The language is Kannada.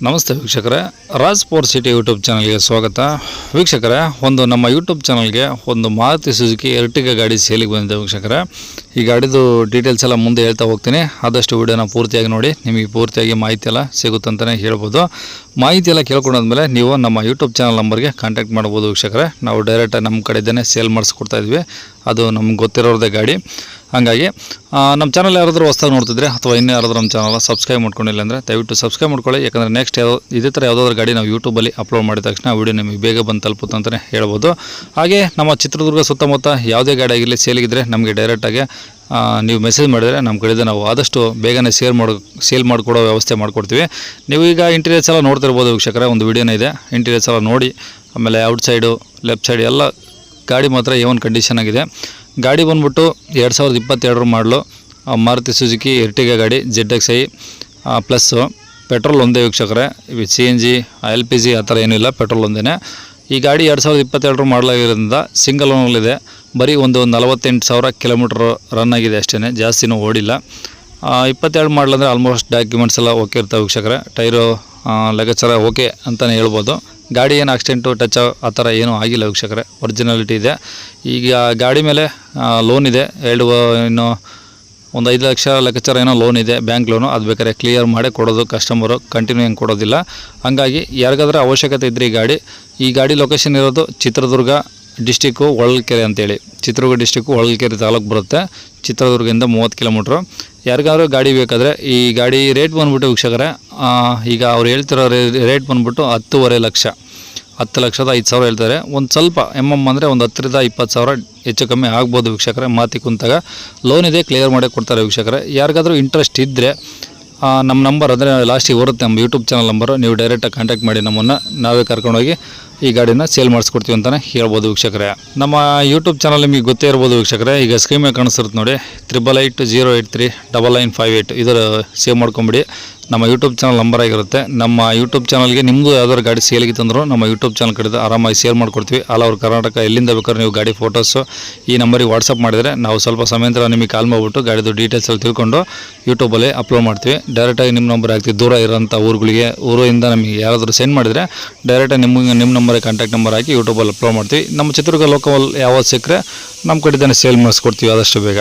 ನಮಸ್ತೆ ವೀಕ್ಷಕರೇ. ರಾಜ್ ಸ್ಪೋರ್ಟ್ ಸಿಟಿ ಯೂಟ್ಯೂಬ್ ಚಾನಲ್ಗೆ ಸ್ವಾಗತ. ವೀಕ್ಷಕರೇ, ಒಂದು ನಮ್ಮ ಯೂಟ್ಯೂಬ್ ಚಾನಲ್ಗೆ ಒಂದು ಮಾರುತಿ ಸುಜುಕಿ ಎರ್ಟಿಗ ಗಾಡಿ ಸೇಲಿಗೆ ಬಂದಿದೆ ವೀಕ್ಷಕರೇ. ಈ ಗಾಡಿದು ಡೀಟೇಲ್ಸ್ ಎಲ್ಲ ಮುಂದೆ ಹೇಳ್ತಾ ಹೋಗ್ತೀನಿ. ಆದಷ್ಟು ವಿಡಿಯೋನ ಪೂರ್ತಿಯಾಗಿ ನೋಡಿ. ನಿಮಗೆ ಪೂರ್ತಿಯಾಗಿ ಮಾಹಿತಿ ಎಲ್ಲ ಸಿಗುತ್ತಂತಲೇ ಹೇಳ್ಬೋದು. ಮಾಹಿತಿ ಎಲ್ಲ ಕೇಳ್ಕೊಂಡಾದ್ಮೇಲೆ ನೀವು ನಮ್ಮ ಯೂಟ್ಯೂಬ್ ಚಾನಲ್ ನಂಬರ್ಗೆ ಕಾಂಟ್ಯಾಕ್ಟ್ ಮಾಡ್ಬೋದು ವೀಕ್ಷಕರೇ. ನಾವು ಡೈರೆಕ್ಟಾಗಿ ನಮ್ಮ ಕಡೆಯಿಂದನೇ ಸೇಲ್ ಮಾಡಿಸ್ಕೊಡ್ತಾ ಇದ್ವಿ. ಅದು ನಮ್ಗೆ ಗೊತ್ತಿರೋದೇ ಗಾಡಿ. ಹಾಗಾಗಿ ನಮ್ಮ ಚಾನಲ್ ಯಾರಾದರೂ ಹೊಸ್ದಾಗಿ ನೋಡ್ತಿದ್ರೆ ಅಥವಾ ಇನ್ನೂ ಯಾರಾದರೂ ನಮ್ಮ ಚಾನಲ್ ಸಬ್ಸ್ಕ್ರೈಬ್ ಮಾಡ್ಕೊಂಡಿಲ್ಲ ಅಂದರೆ ದಯವಿಟ್ಟು ಸಬ್ಸ್ಕ್ರೈಬ್ ಮಾಡ್ಕೊಳ್ಳಿ. ಯಾಕಂದರೆ ನೆಕ್ಸ್ಟ್ ಯಾವ ಇದೇ ಥರ ಯಾವುದಾದ್ರೂ ಗಾಡಿ ನಾವು ಯೂಟ್ಯೂಬಲ್ಲಿ ಅಪ್ಲೋಡ್ ಮಾಡಿದ ತಕ್ಷಣ ಆ ವಿಡಿಯೋ ನಿಮಗೆ ಬೇಗ ಬಂದು ತಲುಪುತ್ತೆ ಅಂತಲೇ ಹೇಳ್ಬೋದು. ಹಾಗೆ ನಮ್ಮ ಚಿತ್ರದುರ್ಗ ಸುತ್ತಮುತ್ತ ಯಾವುದೇ ಗಾಡಿ ಆಗಿರಲಿ ಸೇಲಿಗಿದ್ರೆ ನಮಗೆ ಡೈರೆಕ್ಟಾಗಿ ನೀವು ಮೆಸೇಜ್ ಮಾಡಿದರೆ ನಮ್ಮ ಕಡೆಯಿಂದ ನಾವು ಆದಷ್ಟು ಬೇಗನೆ ಸೇಲ್ ಮಾಡಿ ಸೇಲ್ ಮಾಡಿಕೊಡೋ ವ್ಯವಸ್ಥೆ ಮಾಡಿಕೊಡ್ತೀವಿ. ನೀವು ಈಗ ಇಂಟೀರಿಯರ್ಸ್ ಎಲ್ಲ ನೋಡ್ತಿರ್ಬೋದು ವೀಕ್ಷಕರ, ಒಂದು ವಿಡಿಯೋನೇ ಇದೆ. ಇಂಟೀರಿಯರ್ಸ್ ಎಲ್ಲ ನೋಡಿ, ಆಮೇಲೆ ಔಟ್ ಸೈಡು ಲೆಫ್ಟ್ ಸೈಡ್ ಎಲ್ಲ ಗಾಡಿ ಮಾತ್ರ ಏವನ್ ಕಂಡೀಷನ್ ಆಗಿದೆ. ಗಾಡಿ ಬಂದ್ಬಿಟ್ಟು ಎರಡು ಸಾವಿರದ ಇಪ್ಪತ್ತೆರಡರ ಮಾಡಲು ಮಾರುತಿ ಸುಜುಕಿ ಇರ್ಟಿಗ ಗಾಡಿ Z X I plus petrol ಒಂದೇ ವೀಕ್ಷಕರೇ. C N G L P G ಆ ಥರ ಏನೂ ಇಲ್ಲ ಪೆಟ್ರೋಲ್ ಒಂದೇ ಈ ಗಾಡಿ ಎರಡು ಸಾವಿರದ ಇಪ್ಪತ್ತೆರಡರ ಮಾಡಲಾಗಿರೋದ್ರಿಂದ ಸಿಂಗಲ್ ಓನಲ್ಲಿದೆ ಬರೀ ಒಂದು ನಲವತ್ತೆಂಟು ಸಾವಿರ ಕಿಲೋಮೀಟ್ರ್ ರನ್ ಆಗಿದೆ ಅಷ್ಟೇ ಜಾಸ್ತಿನೂ ಓಡಿಲ್ಲ. ಇಪ್ಪತ್ತೆರಡು ಮಾಡಲಂದರೆ ಆಲ್ಮೋಸ್ಟ್ ಡಾಕ್ಯುಮೆಂಟ್ಸ್ ಎಲ್ಲ ಓಕೆ ಇರ್ತವೆ ವೀಕ್ಷಕರೇ. ಟೈರು ಲೆಗಚಾರ ಓಕೆ ಅಂತಲೇ ಹೇಳ್ಬೋದು. ಗಾಡಿ ಏನು ಆಕ್ಸಿಡೆಂಟು ಟಚ್ ಆ ಥರ ಏನೂ ಆಗಿಲ್ಲ ವೀಕ್ಷಕರೇ. ಒರಿಜಿನಾಲಿಟಿ ಇದೆ. ಈಗ ಗಾಡಿ ಮೇಲೆ ಲೋನ್ ಇದೆ. ಎರಡು, ಇನ್ನು ಒಂದು ಐದು ಲಕ್ಷ ಲೆಕ್ಕಾಚಾರ ಏನೋ ಲೋನ್ ಇದೆ ಬ್ಯಾಂಕ್ ಲೋನು ಅದು ಬೇಕಾದ್ರೆ ಕ್ಲಿಯರ್ ಮಾಡಿ ಕೊಡೋದು ಕಸ್ಟಮರು ಕಂಟಿನ್ಯೂ ಹೆಂಗೆ ಕೊಡೋದಿಲ್ಲ. ಹಾಗಾಗಿ ಯಾರಿಗಾದ್ರೂ ಅವಶ್ಯಕತೆ ಇದ್ದರೆ ಈ ಗಾಡಿ ಈ ಗಾಡಿ ಲೊಕೇಶನ್ ಇರೋದು ಚಿತ್ರದುರ್ಗ ಡಿಸ್ಟಿಕ್ಕು ಹೊಳಲ್ಕೆರೆ ಅಂತೇಳಿ. ಚಿತ್ರದುರ್ಗ ಡಿಸ್ಟಿಕ್ಕು ಹೊಳಲ್ಕೆರೆ ತಾಲೂಕು ಬರುತ್ತೆ. ಚಿತ್ರದುರ್ಗದಿಂದ ಮೂವತ್ತು ಕಿಲೋಮೀಟ್ರು ಯಾರಿಗಾದ್ರೂ ಗಾಡಿ ಬೇಕಾದರೆ ಈ ಗಾಡಿ ರೇಟ್ ಬಂದ್ಬಿಟ್ಟು ವೀಕ್ಷಕರೇ ಈಗ ಅವ್ರು ಹೇಳ್ತಿರೋ ರೇಟ್ ಬಂದ್ಬಿಟ್ಟು ಹತ್ತೂವರೆ ಲಕ್ಷ. ಹತ್ತು ಲಕ್ಷದ ಐದು ಸಾವಿರ ಹೇಳ್ತಾರೆ. ಒಂದು ಸ್ವಲ್ಪ ಎಂ ಎಂ ಅಂದರೆ ಒಂದು ಹತ್ತರಿಂದ ಇಪ್ಪತ್ತು ಸಾವಿರ ಹೆಚ್ಚು ಕಮ್ಮಿ ಆಗ್ಬೋದು ವೀಕ್ಷಕರೇ ಮಾತಿ ಕುಂತಾಗ. ಲೋನ್ ಇದೆ ಕ್ಲಿಯರ್ ಮಾಡೇ ಕೊಡ್ತಾರೆ ವೀಕ್ಷಕರೇ. ಯಾರಿಗಾದರೂ ಇಂಟ್ರೆಸ್ಟ್ ಇದ್ದರೆ ನಮ್ಮ ನಂಬರ್ ಅಂದರೆ ಲಾಸ್ಟಿಗೆ ಬರುತ್ತೆ ನಮ್ಮ ಯೂಟ್ಯೂಬ್ ಚಾನಲ್ ನಂಬರು ನೀವು ಡೈರೆಕ್ಟಾಗಿ ಕಾಂಟ್ಯಾಕ್ಟ್ ಮಾಡಿ ನಮ್ಮನ್ನು. ನಾವೇ ಕರ್ಕೊಂಡೋಗಿ ಈ ಗಾಡಿನ ಸೇಲ್ ಮಾಡಿಸ್ಕೊಡ್ತೀವಿ ಅಂತಲೇ ಹೇಳ್ಬೋದು ವೀಕ್ಷಕರೇ. ನಮ್ಮ ಯೂಟ್ಯೂಬ್ ಚಾನಲ್ ನಿಮಗೆ ಗೊತ್ತೇ ಇರ್ಬೋದು ವೀಕ್ಷಕರೇ, ಈಗ ಸ್ಕ್ರೀನ್ ಮೇಲೆ ಕಾಣಿಸ್ತಿರುತ್ತೆ ನೋಡಿ triple eight zero eight three double nine five eight ಇದರ ಸೇವ್ ಮಾಡ್ಕೊಂಬಿಡಿ. ನಮ್ಮ ಯೂಟ್ಯೂಬ್ ಚಾನಲ್ ನಂಬರ್ ಆಗಿರುತ್ತೆ. ನಮ್ಮ ಯೂಟ್ಯೂಬ್ ಚಾನಲ್ಗೆ ನಿಮ್ಮದು ಯಾವ್ದಾದ್ರು ಗಾಡಿ ಸೇಲಿಗೆ ತಂದರೂ ನಮ್ಮ ಯೂಟ್ಯೂಬ್ ಚಾನಲ್ ಕಡೆ ಆರಾಮಾಗಿ ಸೇಲ್ ಮಾಡ್ಕೊಡ್ತೀವಿ. ಆಲ್ ಓವರ್ ಕರ್ನಾಟಕ, ಎಲ್ಲಿಂದ ಬೇಕಾದ್ರೆ ನೀವು ಗಾಡಿ ಫೋಟೋಸು ಈ ನಂಬರಿಗೆ ವಾಟ್ಸಪ್ ಮಾಡಿದರೆ ನಾವು ಸ್ವಲ್ಪ ಸಮಯ ನಂತರ ನಿಮಗೆ ಕಾಲ್ ಮಾಡಿಬಿಟ್ಟು ಗಾಡಿದು ಡೀಟೇಲ್ಸ್ ಎಲ್ಲ ತಿಳ್ಕೊಂಡು ಯೂಟ್ಯೂಬಲ್ಲಿ ಅಪ್ಲೋಡ್ ಮಾಡ್ತೀವಿ. ಡೈರೆಕ್ಟಾಗಿ ನಿಮ್ಮ ನಂಬರ್ ಹಾಕ್ತೀವಿ ದೂರ ಇರೋಂಥ ಊರುಗಳಿಗೆ, ಊರಿಂದ ನಮಗೆ ಯಾರಾದರೂ ಸೆಂಡ್ ಮಾಡಿದರೆ ಡೈರೆಕ್ಟಾಗಿ ನಿಮಗೆ ನಿಮ್ಮ ನಂಬರಿಗೆ ಕಾಂಟ್ಯಾಕ್ಟ್ ನಂಬರ್ ಹಾಕಿ ಯೂಟ್ಯೂಬಲ್ಲಿ ಅಪ್ಲೋಡ್ ಮಾಡ್ತೀವಿ. ನಮ್ಮ ಚಿತ್ರದುರ್ಗ ಲೋಕಲ್ ಯಾವತ್ತು ಸಿಕ್ಕರೆ ನಮ್ಮ ಕಡೆಯಿಂದನೇ ಸೇಲ್ ಮಾಡಿಸ್ಕೊಡ್ತೀವಿ ಆದಷ್ಟು ಬೇಗ.